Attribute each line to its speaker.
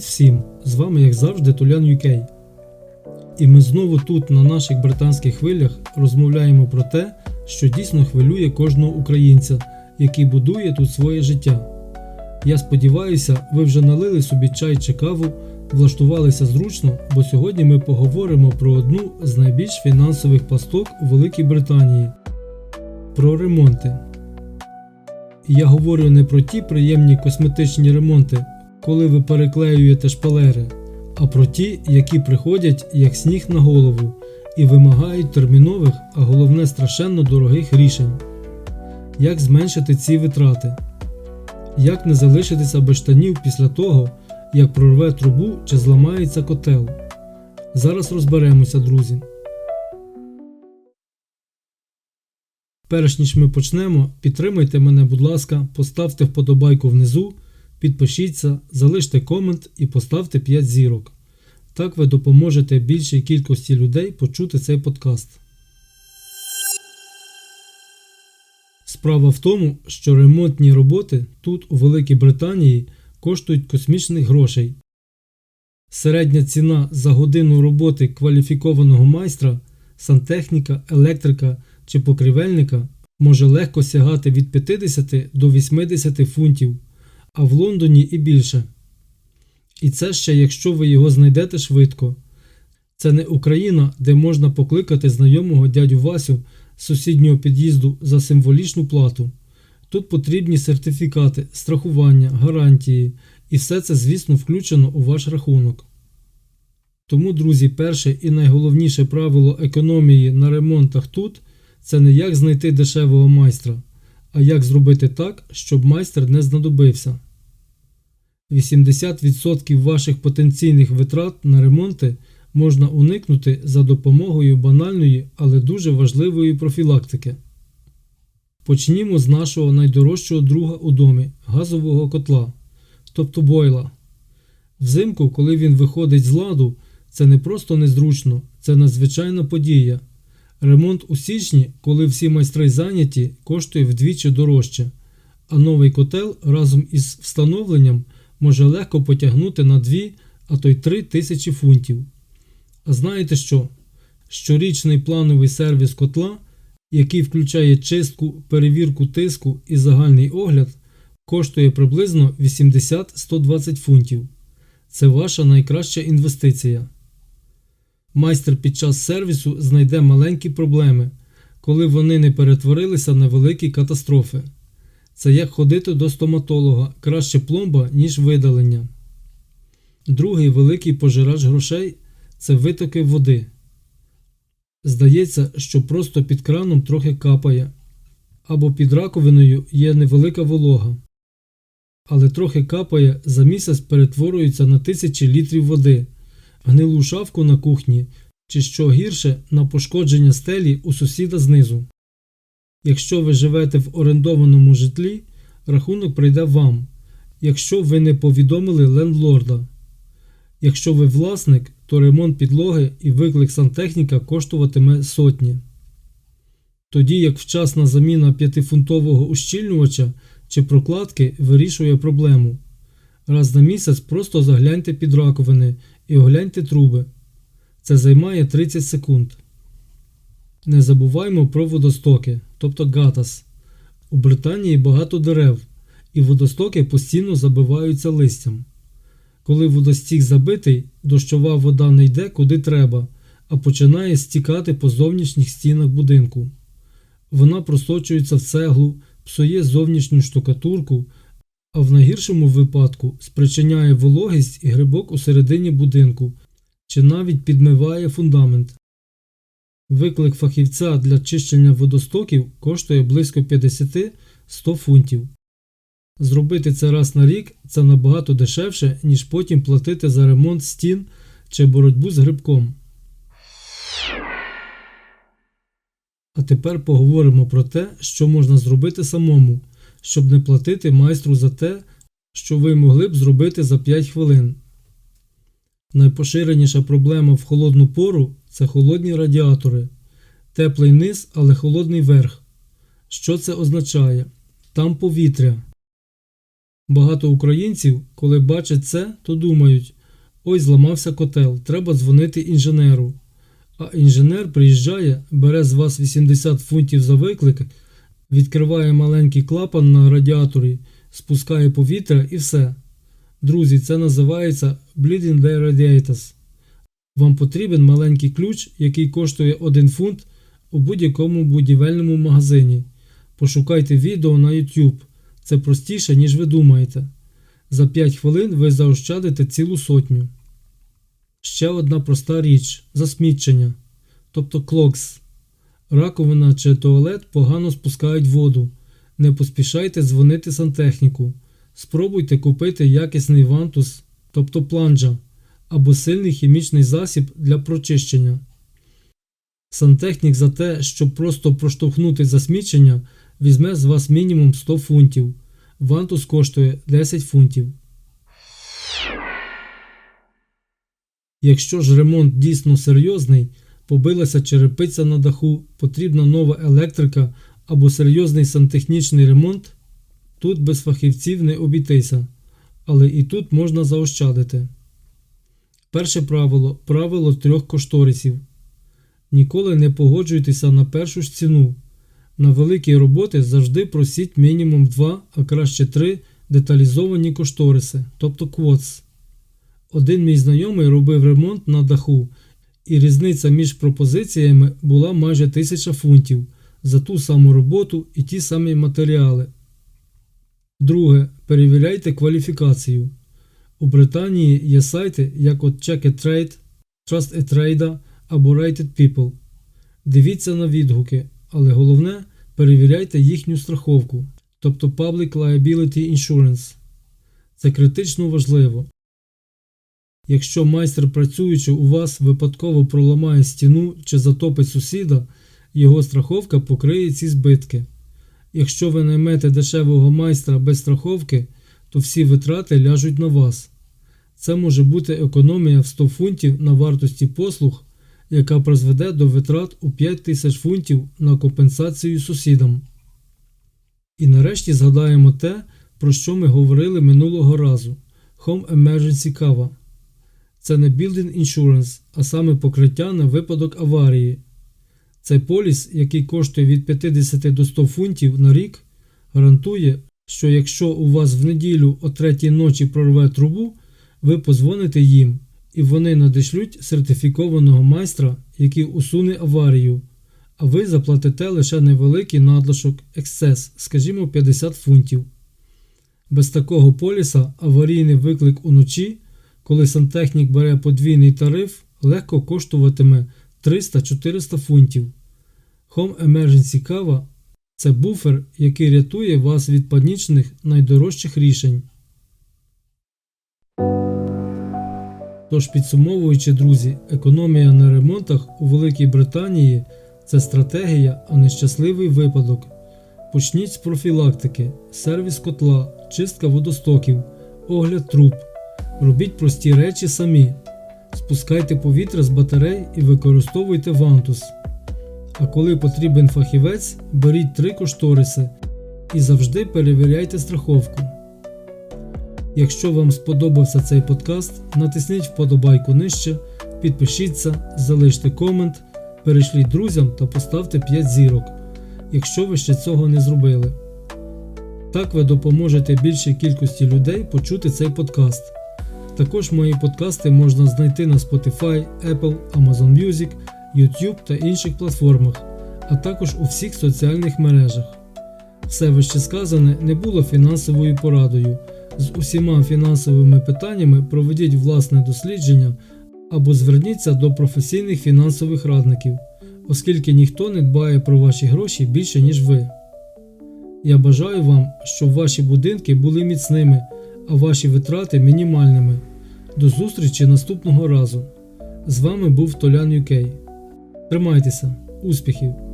Speaker 1: Привіт всім! З вами, як завжди, Тулян UK. І ми знову тут, на наших британських хвилях, розмовляємо про те, що дійсно хвилює кожного українця, який будує тут своє життя. Я сподіваюся, ви вже налили собі чай чи каву, влаштувалися зручно, бо сьогодні ми поговоримо про одну з найбільш фінансових пасток у Великій Британії про ремонти. Я говорю не про ті приємні косметичні ремонти, коли ви переклеюєте шпалери, а про ті, які приходять як сніг на голову і вимагають термінових, а головне страшенно дорогих рішень. Як зменшити ці витрати? Як не залишитися без штанів після того, як прорве трубу чи зламається котел? Зараз розберемося, друзі. Перш ніж ми почнемо, підтримайте мене, будь ласка, поставте вподобайку внизу, підпишіться, залиште комент і поставте 5 зірок. Так ви допоможете більшій кількості людей почути цей подкаст. Справа в тому, що ремонтні роботи тут, у Великій Британії, коштують космічних грошей. Середня ціна за годину роботи кваліфікованого майстра, сантехніка, електрика чи покрівельника може легко сягати від 50 до 80 фунтів, а в Лондоні і більше. І це ще якщо ви його знайдете швидко. Це не Україна, де можна покликати знайомого дядю Васю з сусіднього під'їзду за символічну плату. Тут потрібні сертифікати, страхування, гарантії, і все це, звісно, включено у ваш рахунок. Тому, друзі, перше і найголовніше правило економії на ремонтах тут це не як знайти дешевого майстра, а як зробити так, щоб майстер не знадобився. 80% ваших потенційних витрат на ремонти можна уникнути за допомогою банальної, але дуже важливої профілактики. Почнімо з нашого найдорожчого друга у домі газового котла, тобто бойла. Взимку, коли він виходить з ладу, це не просто незручно, це надзвичайна подія. Ремонт у січні, коли всі майстри зайняті, коштує вдвічі дорожче, а новий котел разом із встановленням може легко потягнути на 2, а то й 3 тисячі фунтів. А знаєте що? Щорічний плановий сервіс котла, який включає чистку, перевірку тиску і загальний огляд, коштує приблизно 80-120 фунтів. Це ваша найкраща інвестиція. Майстер під час сервісу знайде маленькі проблеми, коли вони не перетворилися на великі катастрофи. Це як ходити до стоматолога краще пломба, ніж видалення. Другий великий пожирач грошей це витоки води. Здається, що просто під краном трохи капає, або під раковиною є невелика волога. Але трохи капає за місяць перетворюється на тисячі літрів води, гнилу шавку на кухні чи що гірше на пошкодження стелі у сусіда знизу. Якщо ви живете в орендованому житлі, рахунок прийде вам, якщо ви не повідомили лендлорда. Якщо ви власник, то ремонт підлоги і виклик сантехніка коштуватиме сотні. Тоді як вчасна заміна 5-фунтового ущільнювача чи прокладки вирішує проблему. Раз на місяць просто загляньте під раковини і огляньте труби. Це займає 30 секунд. Не забуваймо про водостоки, тобто гатас. У Британії багато дерев, і водостоки постійно забиваються листям. Коли водостік забитий, дощова вода не йде куди треба, а починає стікати по зовнішніх стінах будинку. Вона просочується в цеглу, псує зовнішню штукатурку, а в найгіршому випадку спричиняє вологість і грибок у середині будинку чи навіть підмиває фундамент. Виклик фахівця для чищення водостоків коштує близько 50-100 фунтів. Зробити це раз на рік це набагато дешевше, ніж потім платити за ремонт стін чи боротьбу з грибком. А тепер поговоримо про те, що можна зробити самому, щоб не платити майстру за те, що ви могли б зробити за 5 хвилин. Найпоширеніша проблема в холодну пору це холодні радіатори, теплий низ, але холодний верх. Що це означає? Там повітря. Багато українців, коли бачать це, то думають: ой, зламався котел, треба дзвонити інженеру. А інженер приїжджає, бере з вас 80 фунтів за виклик, відкриває маленький клапан на радіаторі, спускає повітря і все. Друзі, це називається Bleeding the Radiators. Вам потрібен маленький ключ, який коштує 1 фунт у будь-якому будівельному магазині. Пошукайте відео на YouTube. Це простіше, ніж ви думаєте. За 5 хвилин ви заощадите цілу сотню. Ще одна проста річ засмічення, тобто клокс. Раковина чи туалет погано спускають воду. Не поспішайте дзвонити сантехніку. Спробуйте купити якісний вантус, тобто планджа, або сильний хімічний засіб для прочищення. Сантехнік за те, щоб просто проштовхнути засмічення, візьме з вас мінімум 100 фунтів. Вантус коштує 10 фунтів. Якщо ж ремонт дійсно серйозний, побилася черепиця на даху, потрібна нова електрика або серйозний сантехнічний ремонт, тут без фахівців не обійтися, але і тут можна заощадити. Перше правило правило трьох кошторисів. Ніколи не погоджуйтеся на першу ж ціну. На великі роботи завжди просіть мінімум 2, а краще 3 деталізовані кошториси, тобто квотс. Один мій знайомий робив ремонт на даху, і різниця між пропозиціями була майже 1000 фунтів за ту саму роботу і ті самі матеріали. Друге. Перевіряйте кваліфікацію. У Британії є сайти, як от Check a Trade, Trust a Trade або Rated People. Дивіться на відгуки, але головне перевіряйте їхню страховку, тобто Public Liability Insurance. Це критично важливо. Якщо майстер, працюючи у вас, випадково проламає стіну чи затопить сусіда, його страховка покриє ці збитки. Якщо ви наймете дешевого майстра без страховки, то всі витрати ляжуть на вас. Це може бути економія в 100 фунтів на вартості послуг, яка призведе до витрат у 5 тисяч фунтів на компенсацію сусідам. І нарешті згадаємо те, про що ми говорили минулого разу Home Emergency Cover. Це не Building Insurance, а саме покриття на випадок аварії. Цей поліс, який коштує від 50 до 100 фунтів на рік, гарантує, що якщо у вас в неділю о третій ночі прорве трубу, ви позвоните їм, і вони надішлють сертифікованого майстра, який усуне аварію, а ви заплатите лише невеликий надлишок ексцес, скажімо 50 фунтів. Без такого поліса аварійний виклик уночі, коли сантехнік бере подвійний тариф, легко коштуватиме 300-400 фунтів. Home Emergency Kava – це буфер, який рятує вас від панічних найдорожчих рішень. Тож, підсумовуючи, друзі, економія на ремонтах у Великій Британії це стратегія, а не щасливий випадок. Почніть з профілактики, сервіс котла, чистка водостоків, огляд труб. Робіть прості речі самі. Спускайте повітря з батарей і використовуйте вантус. А коли потрібен фахівець, беріть три кошториси і завжди перевіряйте страховку. Якщо вам сподобався цей подкаст, натисніть вподобайку нижче, підпишіться, залиште комент, перешліть друзям та поставте 5 зірок, якщо ви ще цього не зробили. Так ви допоможете більшій кількості людей почути цей подкаст. Також мої подкасти можна знайти на Spotify, Apple, Amazon Music, YouTube та інших платформах, а також у всіх соціальних мережах. Все вище сказане не було фінансовою порадою. З усіма фінансовими питаннями проведіть власне дослідження або зверніться до професійних фінансових радників, оскільки ніхто не дбає про ваші гроші більше, ніж ви. Я бажаю вам, щоб ваші будинки були міцними, а ваші витрати мінімальними. До зустрічі наступного разу. З вами був Толян UK. Тримайтеся, успіхів!